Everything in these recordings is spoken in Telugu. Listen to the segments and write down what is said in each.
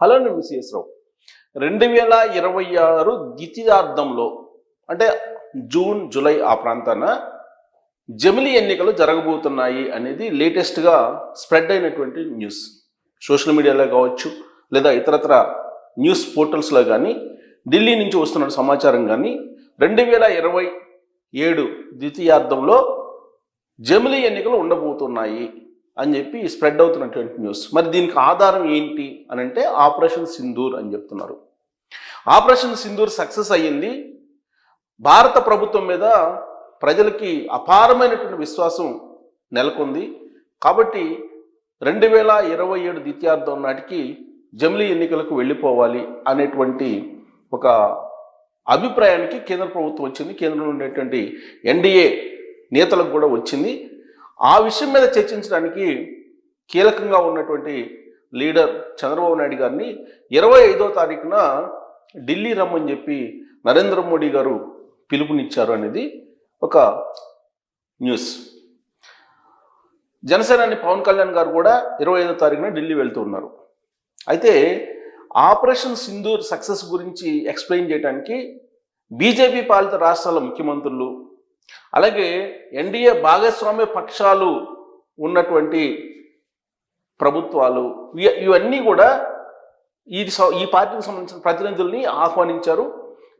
హలో నేను రెండు వేల ఇరవై ఆరు ద్వితీయార్థంలో అంటే జూన్ జూలై ఆ ప్రాంతాన జమిలి ఎన్నికలు జరగబోతున్నాయి అనేది లేటెస్ట్గా స్ప్రెడ్ అయినటువంటి న్యూస్. సోషల్ మీడియాలో కావచ్చు లేదా ఇతరత్ర న్యూస్ పోర్టల్స్లో కానీ ఢిల్లీ నుంచి వస్తున్న సమాచారం కానీ రెండు వేల ఇరవై ఏడు ద్వితీయార్థంలో జమిలీ ఎన్నికలు ఉండబోతున్నాయి. అని చెప్పి స్ప్రెడ్ అవుతున్నటువంటి న్యూస్ మరి దీనికి ఆధారం ఏంటి అని అంటే ఆపరేషన్ సింధూర్ అని చెప్తున్నారు. ఆపరేషన్ సింధూర్ సక్సెస్ అయ్యింది. భారత ప్రభుత్వం మీద ప్రజలకి అపారమైనటువంటి విశ్వాసం నెలకొంది. కాబట్టి రెండు వేల ఇరవై ఏడు ద్వితీయార్థం నాటికి జమిలీ ఎన్నికలకు వెళ్ళిపోవాలి అనేటువంటి ఒక అభిప్రాయానికి కేంద్ర ప్రభుత్వం వచ్చింది. కేంద్రంలో ఉండేటువంటి ఎన్డీఏ నేతలకు కూడా వచ్చింది. ఆ విషయం మీద చర్చించడానికి కీలకంగా ఉన్నటువంటి లీడర్ చంద్రబాబు నాయుడు గారిని ఇరవై ఐదో తారీఖున ఢిల్లీ రమ్మని చెప్పి నరేంద్ర మోడీ గారు పిలుపునిచ్చారు అనేది ఒక న్యూస్. జనసేనాని పవన్ కళ్యాణ్ గారు కూడా ఇరవై ఐదో తారీఖున ఢిల్లీ వెళ్తూ ఉన్నారు. అయితే ఆపరేషన్ సింధూర్ సక్సెస్ గురించి ఎక్స్ప్లెయిన్ చేయడానికి బీజేపీ పాలిత రాష్ట్రాల ముఖ్యమంత్రులు అలాగే ఎన్డీఏ భాగస్వామ్య పక్షాలు ఉన్నటువంటి ప్రభుత్వాలు ఇవన్నీ కూడా ఈ ఈ పార్టీకి సంబంధించిన ప్రతినిధుల్ని ఆహ్వానించారు.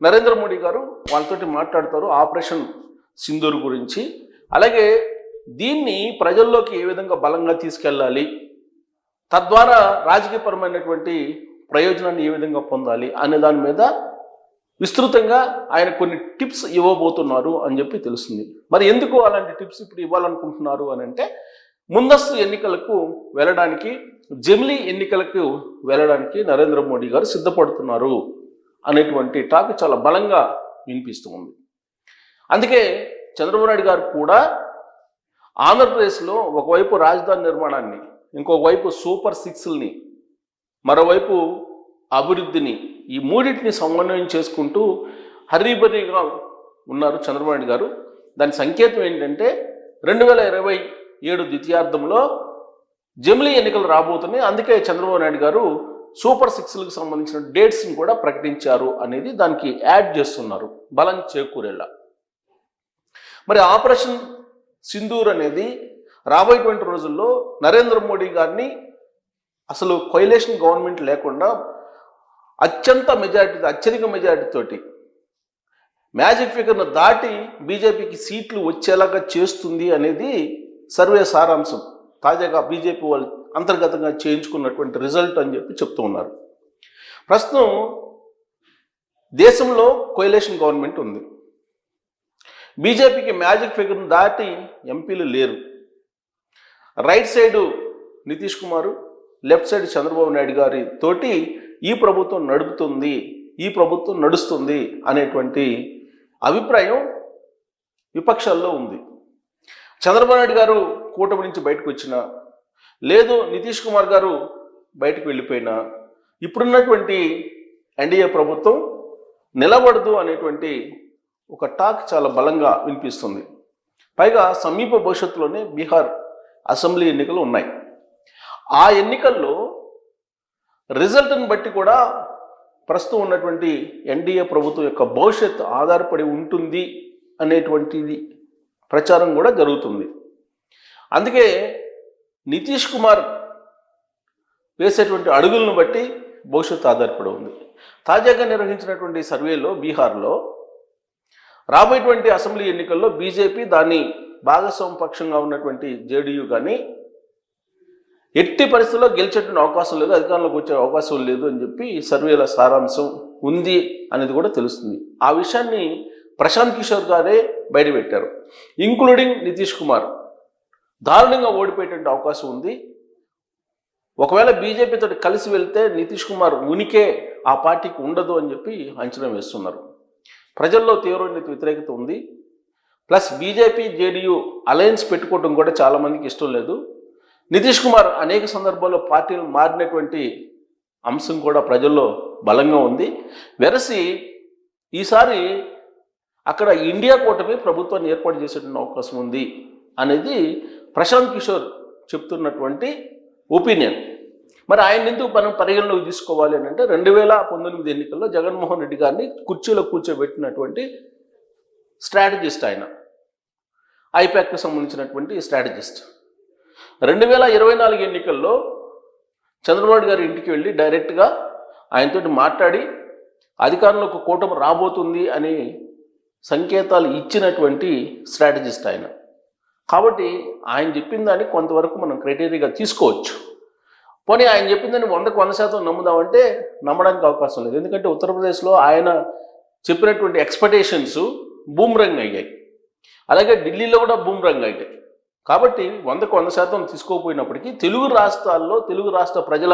నరేంద్ర మోడీ గారు వాళ్ళతోటి మాట్లాడతారు ఆపరేషన్ సింధూర్ గురించి. అలాగే దీన్ని ప్రజల్లోకి ఏ విధంగా బలంగా తీసుకెళ్ళాలి తద్వారా రాజకీయపరమైనటువంటి ప్రయోజనాన్ని ఏ విధంగా పొందాలి అనే దాని మీద విస్తృతంగా ఆయన కొన్ని టిప్స్ ఇవ్వబోతున్నారు అని చెప్పి తెలుస్తుంది. మరి ఎందుకు అలాంటి టిప్స్ ఇప్పుడు ఇవ్వాలనుకుంటున్నారు అని అంటే ముందస్తు ఎన్నికలకు వెళ్ళడానికి జమిలీ ఎన్నికలకు వెళ్ళడానికి నరేంద్ర మోడీ గారు సిద్ధపడుతున్నారు అనేటువంటి టాక్ చాలా బలంగా వినిపిస్తూ ఉంది. అందుకే చంద్రబాబు నాయుడు గారు కూడా ఆంధ్రప్రదేశ్లో ఒకవైపు రాజధాని నిర్మాణాన్ని ఇంకోవైపు సూపర్ సిక్స్ని మరోవైపు అభివృద్ధిని ఈ మూడింటిని సమన్వయం చేసుకుంటూ హరీబరీగా ఉన్నారు చంద్రబాబు గారు. దాని సంకేతం ఏంటంటే రెండు వేల ఇరవై ఏడు ద్వితీయార్థంలో జమిలీ ఎన్నికలు రాబోతున్నాయి. అందుకే చంద్రబాబు నాయుడు గారు సూపర్ సిక్స్లకు సంబంధించిన డేట్స్ని కూడా ప్రకటించారు అనేది దానికి యాడ్ చేస్తున్నారు. బలం చేకూరేలా. మరి ఆపరేషన్ సింధూర్ అనేది రాబోయేటువంటి రోజుల్లో నరేంద్ర మోడీ గారిని అసలు కొయిలేషన్ గవర్నమెంట్ లేకుండా అత్యంత మెజారిటీ అత్యధిక మెజారిటీ తోటి. మ్యాజిక్ ఫిగర్ను దాటి బీజేపీకి సీట్లు వచ్చేలాగా చేస్తుంది అనేది సర్వే సారాంశం. తాజాగా బీజేపీ వాళ్ళు అంతర్గతంగా చేయించుకున్నటువంటి రిజల్ట్ అని చెప్పి చెప్తూ ఉన్నారు. ప్రస్తుతం దేశంలో కోయలేషన్ గవర్నమెంట్ ఉంది. బీజేపీకి మ్యాజిక్ ఫిగర్ను దాటి ఎంపీలు లేరు. Right side Nitish Kumar left side Chandrababu Naidu గారి తోటి ఈ ప్రభుత్వం నడుపుతుంది ఈ ప్రభుత్వం నడుస్తుంది అనేటువంటి అభిప్రాయం విపక్షాల్లో ఉంది. చంద్రబాబు నాయుడు గారు కూటమి నుంచి బయటకు వచ్చినా లేదు నితీష్ కుమార్ గారు బయటకు వెళ్ళిపోయినా ఇప్పుడున్నటువంటి ఎన్డీఏ ప్రభుత్వం నిలబడదు అనేటువంటి ఒక టాక్ చాలా బలంగా వినిపిస్తుంది. పైగా సమీప భవిష్యత్తులోనే బీహార్ అసెంబ్లీ ఎన్నికలు ఉన్నాయి. ఆ ఎన్నికల్లో రిజల్ట్ని బట్టి కూడా ప్రస్తుతం ఉన్నటువంటి ఎన్డీఏ ప్రభుత్వం యొక్క భవిష్యత్ ఆధారపడి ఉంటుంది అనేటువంటిది ప్రచారం కూడా జరుగుతుంది. అందుకే నితీష్ కుమార్ వేసేటువంటి అడుగులను బట్టి భవిష్యత్తు ఆధారపడి ఉంది. తాజాగా నిర్వహించినటువంటి సర్వేలో బీహార్లో రాబోయేటువంటి అసెంబ్లీ ఎన్నికల్లో బీజేపీ దాని భాగస్వామ్య పక్షంగా ఉన్నటువంటి జేడీయూ కానీ ఎట్టి పరిస్థితుల్లో గెలిచేటువంటి అవకాశం లేదు అధికారంలోకి వచ్చే అవకాశం లేదు అని చెప్పి సర్వేల సారాంశం ఉంది అనేది కూడా తెలుస్తుంది. ఆ విషయాన్ని ప్రశాంత్ కిషోర్ గారే బయటపెట్టారు. ఇంక్లూడింగ్ నితీష్ కుమార్. దారుణంగా ఓడిపోయేటువంటి అవకాశం ఉంది. ఒకవేళ బీజేపీతో కలిసి వెళ్తే నితీష్ కుమార్ ఉనికే ఆ పార్టీకి ఉండదు అని చెప్పి అంచనా వేస్తున్నారు. ప్రజల్లో తీవ్రమైన వ్యతిరేకత ఉంది. ప్లస్ బీజేపీ జేడీయూ అలయన్స్ పెట్టుకోవడం కూడా చాలామందికి ఇష్టం లేదు. నితీష్ కుమార్ అనేక సందర్భాల్లో పార్టీలు మారినటువంటి అంశం కూడా ప్రజల్లో బలంగా ఉంది. వెరసి ఈసారి అక్కడ ఇండియా కూటమి ప్రభుత్వాన్ని ఏర్పాటు చేసేటువంటి అవకాశం ఉంది అనేది ప్రశాంత్ కిషోర్ చెప్తున్నటువంటి ఒపీనియన్. మరి ఆయన ఎందుకు మనం పరిగణలోకి తీసుకోవాలి అని అంటే రెండు వేల పంతొమ్మిది ఎన్నికల్లో జగన్మోహన్ రెడ్డి గారిని కుర్చీలో కూర్చోబెట్టినటువంటి స్ట్రాటజిస్ట్ ఆయన. ఐపాక్కి సంబంధించినటువంటి స్ట్రాటజిస్ట్. రెండు వేల ఇరవై నాలుగు ఎన్నికల్లో చంద్రబాబు గారి ఇంటికి వెళ్ళి డైరెక్ట్గా ఆయనతోటి మాట్లాడి అధికారంలోకి కూటమి రాబోతుంది అని సంకేతాలు ఇచ్చినటువంటి స్ట్రాటజిస్ట్ ఆయన. కాబట్టి ఆయన చెప్పిన దాన్ని కొంతవరకు మనం క్రైటీరియాగా తీసుకోవచ్చు. పోనీ ఆయన చెప్పిందని వందకు వంద శాతం నమ్ముదామంటే నమ్మడానికి అవకాశం లేదు. ఎందుకంటే ఉత్తరప్రదేశ్లో ఆయన చెప్పినటువంటి ఎక్స్పెక్టేషన్స్ బూమ్రంగ్ అయ్యాయి. అలాగే ఢిల్లీలో కూడా బూమ్రంగ్ అయ్యాయి. కాబట్టి వందకు వంద శాతం తీసుకోకపోయినప్పటికీ తెలుగు రాష్ట్రాల్లో తెలుగు రాష్ట్ర ప్రజల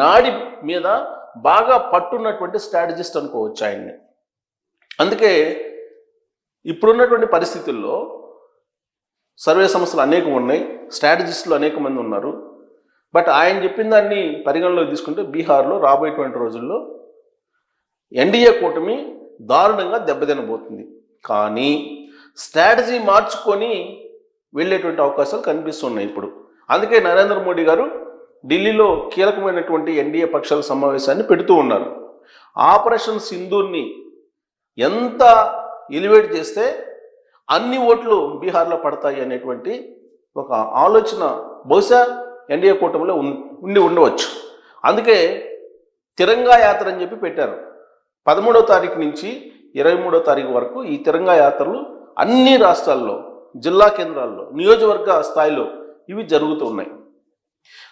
నాడి మీద బాగా పట్టున్నటువంటి స్ట్రాటజిస్ట్ అనుకోవచ్చు ఆయన్ని. అందుకే ఇప్పుడున్నటువంటి పరిస్థితుల్లో సర్వే సంస్థలు అనేకం ఉన్నాయి స్ట్రాటజిస్టులు అనేక మంది ఉన్నారు. బట్ ఆయన చెప్పిన దాన్ని పరిగణలోకి తీసుకుంటే బీహార్లో రాబోయేటువంటి రోజుల్లో ఎన్డీఏ కూటమి దారుణంగా దెబ్బతినబోతుంది. కానీ స్ట్రాటజీ మార్చుకొని వెళ్ళేటువంటి అవకాశాలు కనిపిస్తున్నాయి ఇప్పుడు. అందుకే నరేంద్ర మోడీ గారు ఢిల్లీలో కీలకమైనటువంటి ఎన్డీఏ పక్షాల సమావేశాన్ని పెడుతూ ఉన్నారు. ఆపరేషన్ సింధూర్ని ఎంత ఎలివేట్ చేస్తే అన్ని ఓట్లు బీహార్లో పడతాయి అనేటువంటి ఒక ఆలోచన బహుశా ఎన్డీఏ కూటమిలో ఉండి ఉండవచ్చు. అందుకే తిరంగా యాత్ర అని చెప్పి పెట్టారు. పదమూడో తారీఖు నుంచి ఇరవై మూడో తారీఖు వరకు ఈ తిరంగా యాత్రలు అన్ని రాష్ట్రాల్లో జిల్లా కేంద్రాల్లో నియోజకవర్గ స్థాయిలో ఇవి జరుగుతూ ఉన్నాయి.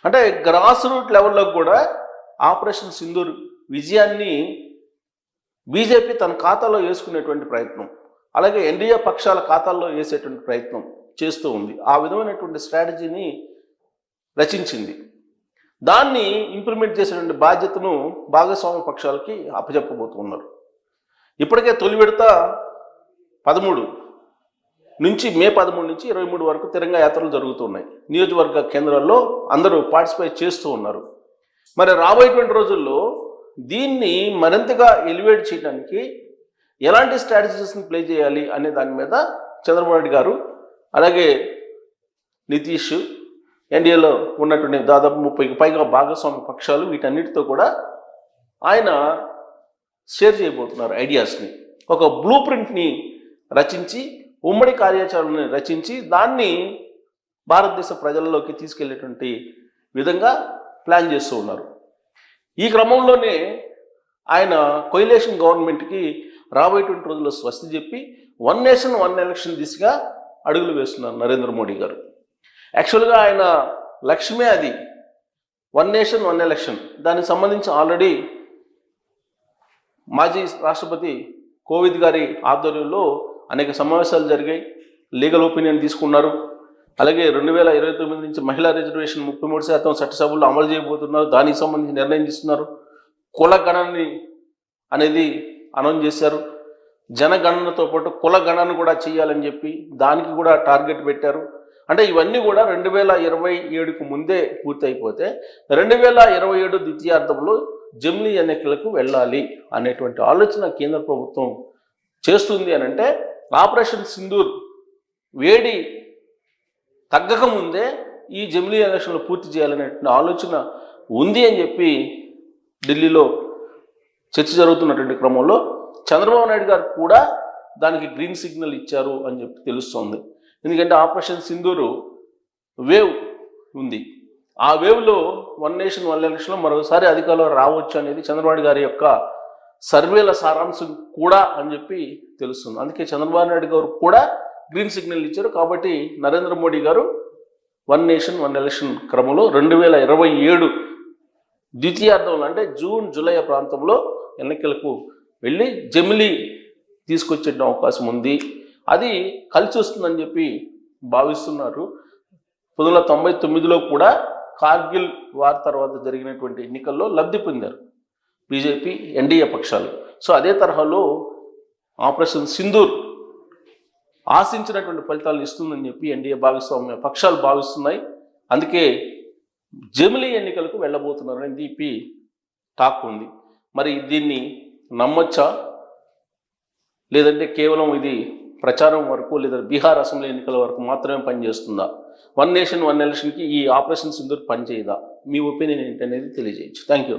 అంటే గ్రాస్ రూట్ లెవెల్లో కూడా ఆపరేషన్ సింధూర్ విజయాన్ని బీజేపీ తన ఖాతాలో వేసుకునేటువంటి ప్రయత్నం అలాగే ఎన్డీఏ పక్షాల ఖాతాల్లో వేసేటువంటి ప్రయత్నం చేస్తూ ఉంది. ఆ విధమైనటువంటి స్ట్రాటజీని రచించింది. దాన్ని ఇంప్లిమెంట్ చేసేటువంటి బాధ్యతను భాగస్వామ్య పక్షాలకి అప్పచెప్పబోతున్నారు ఇప్పటికే తొలి విడత పదమూడు. నుంచి మే పదమూడు నుంచి ఇరవై మూడు వరకు తిరంగా యాత్రలు జరుగుతున్నాయి. నియోజకవర్గ కేంద్రాల్లో అందరూ పార్టిసిపేట్ చేస్తూ ఉన్నారు. మరి రాబోయేటువంటి రోజుల్లో దీన్ని మరింతగా ఎలివేట్ చేయడానికి ఎలాంటి స్ట్రాటజీస్ని ప్లే చేయాలి అనే దాని మీద చంద్రబాబు నాయుడు గారు అలాగే నితీష్ ఎన్డీఏలో ఉన్నటువంటి దాదాపు ముప్పైకి పైగా భాగస్వామ్య పక్షాలు వీటన్నిటితో కూడా ఆయన షేర్ చేయబోతున్నారు ఐడియాస్ని. ఒక బ్లూ ప్రింట్ని రచించి ఉమ్మడి కార్యాచరణని రచించి దాన్ని భారతదేశ ప్రజల్లోకి తీసుకెళ్ళేటువంటి విధంగా ప్లాన్ చేస్తూ ఉన్నారు. ఈ క్రమంలోనే ఆయన కొయిలేషన్ గవర్నమెంట్కి రాబోయేటువంటి రోజుల్లో స్వస్తి చెప్పి వన్ నేషన్ వన్ ఎలక్షన్ దిశగా అడుగులు వేస్తున్నారు నరేంద్ర మోడీ గారు. యాక్చువల్గా ఆయన లక్ష్యమే అది. One nation one election. దానికి సంబంధించి ఆల్రెడీ మాజీ రాష్ట్రపతి కోవిద్ గారి ఆధ్వర్యంలో అనేక సమావేశాలు జరిగాయి. లీగల్ ఒపీనియన్ తీసుకున్నారు. అలాగే రెండు వేల ఇరవై తొమ్మిది నుంచి మహిళా రిజర్వేషన్ ముప్పై మూడు శాతం చట్టసభల్లో అమలు చేయబోతున్నారు. దానికి సంబంధించి నిర్ణయం తీసుకున్నారు. కుల గణనని అనేది అనౌన్స్ చేశారు. జనగణనతో పాటు కుల గణన కూడా చేయాలని చెప్పి దానికి కూడా టార్గెట్ పెట్టారు. అంటే ఇవన్నీ కూడా రెండు వేల ఇరవై ఏడుకు ముందే పూర్తి అయిపోతే రెండు వేల ఇరవై ఏడు ద్వితీయార్థంలో జమిలీ ఎన్నికలకు వెళ్ళాలి అనేటువంటి ఆలోచన కేంద్ర ప్రభుత్వం చేస్తుంది అని అంటే ఆపరేషన్ సింధూర్ వేడి తగ్గక ముందే ఈ జమిలీ ఎలక్షన్లు పూర్తి చేయాలనేటువంటి ఆలోచన ఉంది అని చెప్పి ఢిల్లీలో చర్చ జరుగుతున్నటువంటి క్రమంలో చంద్రబాబు నాయుడు గారు కూడా దానికి గ్రీన్ సిగ్నల్ ఇచ్చారు అని చెప్పి తెలుస్తోంది. ఎందుకంటే ఆపరేషన్ సింధూరు వేవ్ ఉంది. ఆ వేవ్లో వన్ నేషన్ వన్ ఎలక్షన్లో మరోసారి అధికారంలో రావచ్చు అనేది చంద్రబాబు గారి యొక్క సర్వేల సారాంశం కూడా అని చెప్పి తెలుస్తుంది. అందుకే చంద్రబాబు నాయుడు గారు కూడా గ్రీన్ సిగ్నల్ ఇచ్చారు. కాబట్టి నరేంద్ర మోడీ గారు వన్ నేషన్ వన్ ఎలక్షన్ క్రమంలో రెండు వేల ఇరవై ఏడు ద్వితీయార్థంలో అంటే జూన్ జూలై ప్రాంతంలో ఎన్నికలకు వెళ్ళి జమిలీ తీసుకొచ్చే అవకాశం ఉంది. అది కలిసి వస్తుందని చెప్పి భావిస్తున్నారు. పంతొమ్మిది వందల తొంభై తొమ్మిదిలో కూడా కార్గిల్ వార్ తర్వాత జరిగినటువంటి ఎన్నికల్లో లబ్ధి పొందారు. బీజేపీ ఎన్డీఏ పక్షాలు. సో అదే తరహాలో ఆపరేషన్ సింధూర్ ఆశించినటువంటి ఫలితాలు ఇస్తుందని చెప్పి ఎన్డీఏ భాగస్వామ్య పక్షాలు భావిస్తున్నాయి. అందుకే జమిలీ ఎన్నికలకు వెళ్ళబోతున్నారని చెప్పి టాక్ ఉంది. మరి దీన్ని నమ్మొచ్చా? లేదంటే కేవలం ఇది ప్రచారం వరకు లేదా బీహార్ అసెంబ్లీ ఎన్నికల వరకు మాత్రమే పనిచేస్తుందా? వన్ నేషన్ వన్ ఎలక్షన్కి ఈ ఆపరేషన్ సింధూర్ పనిచేయదా? మీ ఒపీనియన్ ఏంటనేది తెలియజేయచ్చు. Thank you